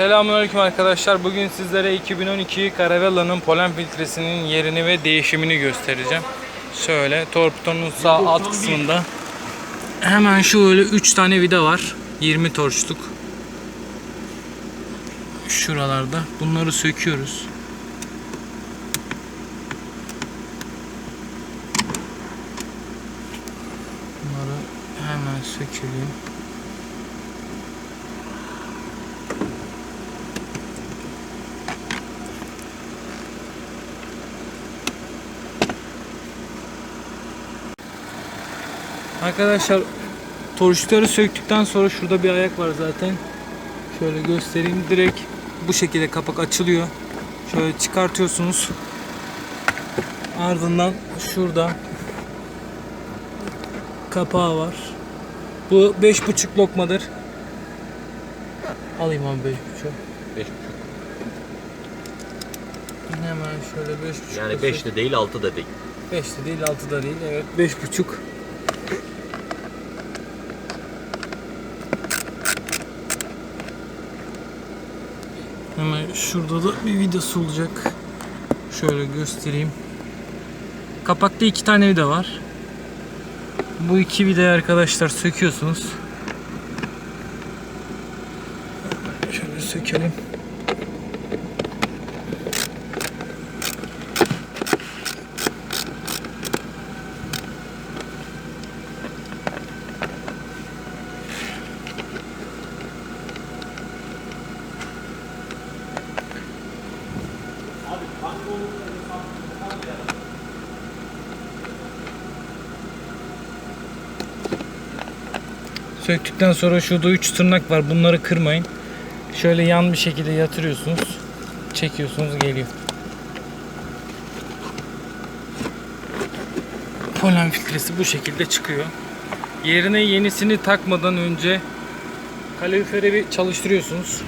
Selamünaleyküm arkadaşlar. Bugün sizlere 2012 Caravella'nın polen filtresinin yerini ve değişimini göstereceğim. Şöyle torpidonun sağ alt kısmında hemen şöyle 3 tane vida var. 20 torçluk. Şuralarda. Bunları söküyoruz. Bunları hemen sökelim. Arkadaşlar torşları söktükten sonra şurada bir ayak var zaten. Şöyle göstereyim. Direkt bu şekilde kapak açılıyor. Şöyle çıkartıyorsunuz. Ardından şurada kapağı var. Bu 5.5 lokmadır. Alayım abi 5.5. 5,5. Hemen şöyle 5.5. Yani 5 de değil 6 da değil. 5 de değil 6 da değil. Evet 5.5. Hemen şurada da bir vidası olacak. Şöyle göstereyim. Kapakta iki tane vida var. Bu iki vidayı arkadaşlar söküyorsunuz. Şöyle sökelim. Söktükten sonra şurada 3 tırnak var. Bunları kırmayın. Şöyle yan bir şekilde yatırıyorsunuz. Çekiyorsunuz geliyor. Polen filtresi bu şekilde çıkıyor. Yerine yenisini takmadan önce kaloriferi bir çalıştırıyorsunuz.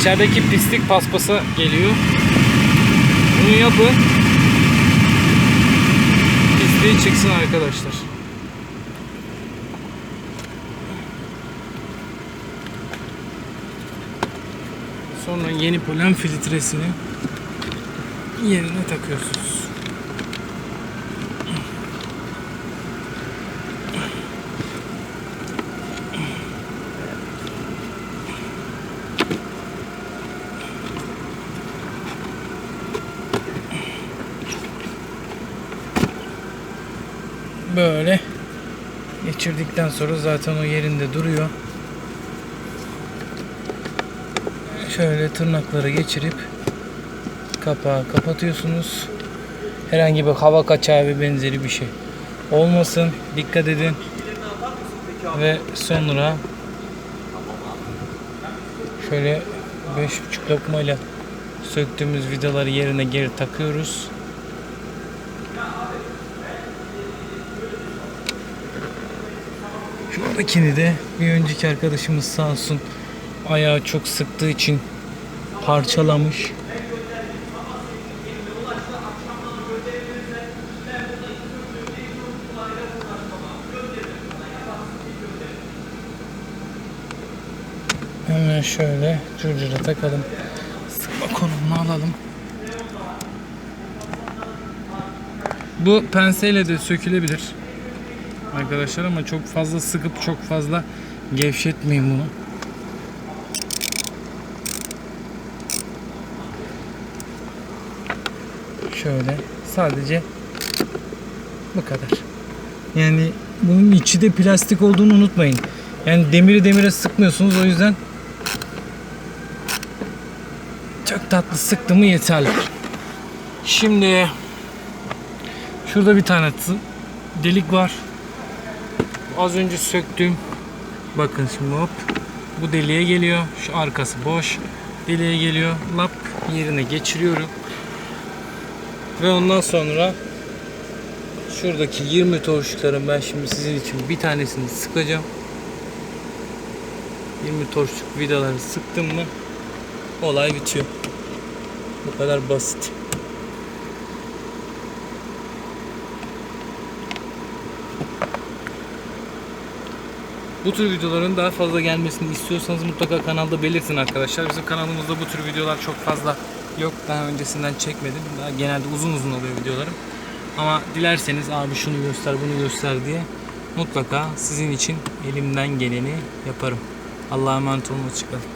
İçerideki pislik paspası geliyor. Bunu yapın. Pisliği çıksın arkadaşlar. Sonra yeni polen filtresini yerine takıyorsunuz. Böyle geçirdikten sonra zaten o yerinde duruyor. Şöyle tırnakları geçirip kapağı kapatıyorsunuz. Herhangi bir hava kaçağı ve benzeri bir şey olmasın. Dikkat edin. Ve sonra şöyle 5,5 lokmayla söktüğümüz vidaları yerine geri takıyoruz. Şuradakini de bir önceki arkadaşımız sağ olsun ayağı çok sıktığı için parçalamış. Hemen şöyle curcura takalım. Sıkma konumunu alalım. Bu penseyle de sökülebilir arkadaşlar ama çok fazla sıkıp çok fazla gevşetmeyin bunu. Şöyle sadece bu kadar. Yani bunun içi de plastik olduğunu unutmayın. Yani demiri demire sıkmıyorsunuz o yüzden çok tatlı sıktı mı yeterli. Şimdi şurada bir tane delik var. Az önce söktüm. Bakın şimdi hop. Bu deliğe geliyor. Şu arkası boş. Deliğe geliyor. Lap yerine geçiriyorum. Ve ondan sonra şuradaki 20 torşlukların ben şimdi sizin için bir tanesini sıkacağım. 20 torşluk vidaları sıktım mı olay bitiyor. Bu kadar basit. Bu tür videoların daha fazla gelmesini istiyorsanız mutlaka kanalda belirtin arkadaşlar. Bizim kanalımızda bu tür videolar çok fazla yok. Daha öncesinden çekmedim. Daha genelde uzun uzun oluyor videolarım. Ama dilerseniz abi şunu göster bunu göster diye mutlaka sizin için elimden geleni yaparım. Allah'a emanet olun. Hoşçakalın.